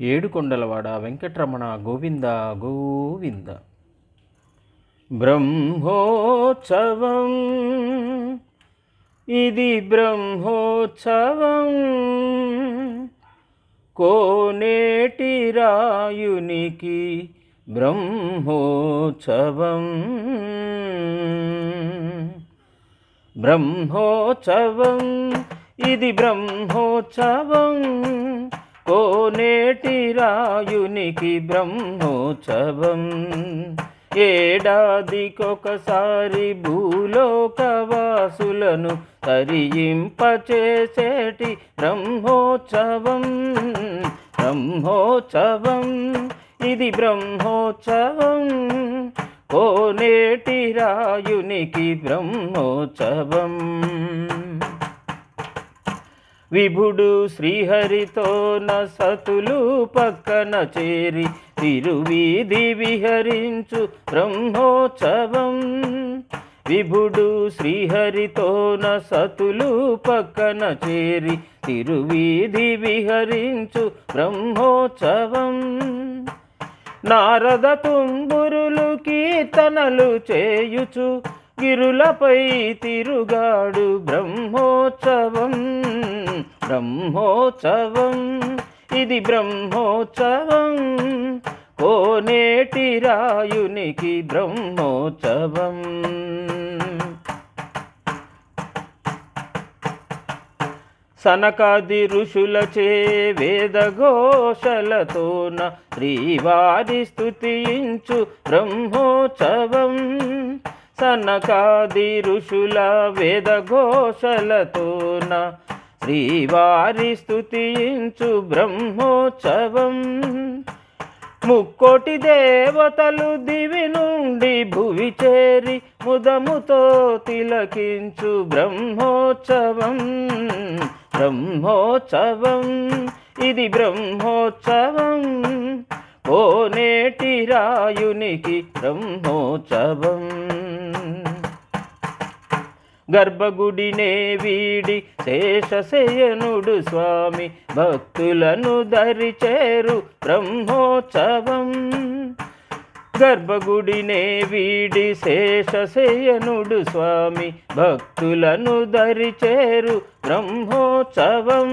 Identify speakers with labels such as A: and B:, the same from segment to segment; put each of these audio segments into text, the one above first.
A: ఏడుకొండలవాడ వెంకటరమణ గోవింద గోవింద. బ్రహ్మోత్సవం. ఇది బ్రహ్మోత్సవం. కోనేటి రాయునికి బ్రహ్మోత్సవం. బ్రహ్మోత్సవం. ఇది బ్రహ్మోత్సవం. కోనేటి రాయునికి బ్రహ్మోత్సవం. ఏడాదికొకసారి భూలోకవాసులను తరింపచేసేటి బ్రహ్మోత్సవం. బ్రహ్మోత్సవం ఇది బ్రహ్మోత్సవం. కోనేటి రాయునికి బ్రహ్మోత్సవం. విభుడు శ్రీహరితో నసతులు పక్కన చేరి తిరువీధి విహరించు బ్రహ్మోత్సవం. విభుడు శ్రీహరితో నసతులు పక్కన చేరి తిరువీధి విహరించు బ్రహ్మోత్సవం. నారద తుంబురులు కీర్తనలు చేయుచు గిరులపై తిరుగాడు బ్రహ్మోత్సవం. బ్రహ్మోత్సవం. ఇది బ్రహ్మోత్సవం. కోనేటి రాయునికి బ్రహ్మోత్సవం. సనకాది ఋషులచే వేదఘోషలతోన శ్రీవారి స్థుతించు బ్రహ్మోత్సవం. సనకాది ఋషుల వేదఘోషలతోన శ్రీవారి స్తుతించు బ్రహ్మోత్సవం. ముక్కోటి దేవతలు దివి నుండి భువి చేరి ముదముతో తిలకించు బ్రహ్మోత్సవం. బ్రహ్మోత్సవం ఇది బ్రహ్మోత్సవం. కోనేటి రాయునికి బ్రహ్మోత్సవం. గర్భగుడినే వీడి శేషశయనుడు స్వామి భక్తులను దరిచేరు బ్రహ్మోత్సవం. గర్భగుడినే వీడి శేషశయనుడు స్వామి భక్తులను దరిచేరు బ్రహ్మోత్సవం.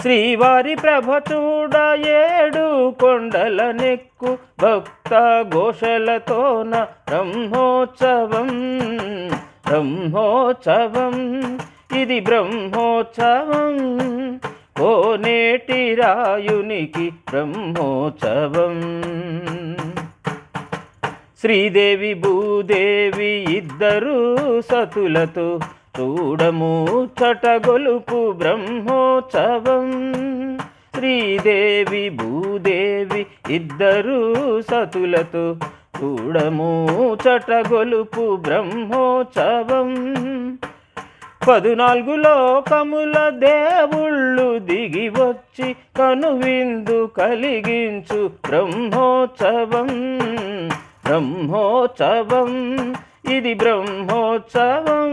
A: శ్రీవారి ప్రభ చూడ ఏడు కొండల నెక్కు భక్త ఘోషలతోన బ్రహ్మోత్సవం. బ్రహ్మోత్సవం. ఇది బ్రహ్మోత్సవం. కోనేటి రాయునికి బ్రహ్మోత్సవం. శ్రీదేవి భూదేవి ఇద్దరు సతులతో చూడము చటగొలుపు బ్రహ్మోత్సవం. శ్రీదేవి భూదేవి ఇద్దరు సతులతో చూడముచటగొలుపు బ్రహ్మోత్సవం. పదునాలుగు లోకముల దేవుళ్ళు దిగి వచ్చి కనువిందు కలిగించు బ్రహ్మోత్సవం. బ్రహ్మోత్సవం ఇది బ్రహ్మోత్సవం.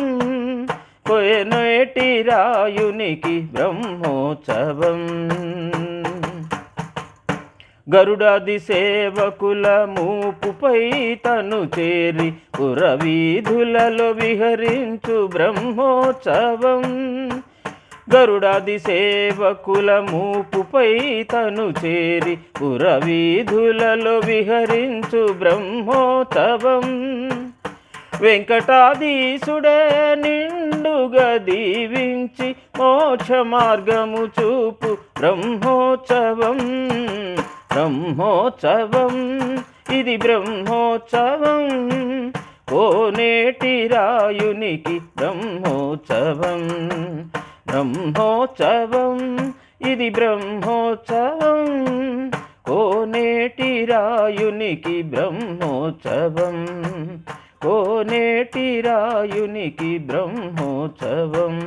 A: కొయనేటి రాయునికి బ్రహ్మోత్సవం. గరుడాది సేవకుల మూపుపై తను చేరి పురవీధులలో విహరించు బ్రహ్మోత్సవం. గరుడాది సేవకుల మూపుపై తను చేరి పురవీధులలో విహరించు బ్రహ్మోత్సవం. వెంకటాదీశుడే నిండుగా దీవించి మోక్ష మార్గము చూపు బ్రహ్మోత్సవం. బ్రహ్మోత్సవం. ఇది బ్రహ్మోత్సవం. కోనేటి రాయునికి బ్రహ్మోత్సవం. బ్రహ్మోత్సవం. ఇది బ్రహ్మోత్సవం. కోనేటి రాయునికి బ్రహ్మోత్సవం. కోనేటి రాయునికి బ్రహ్మోత్సవం.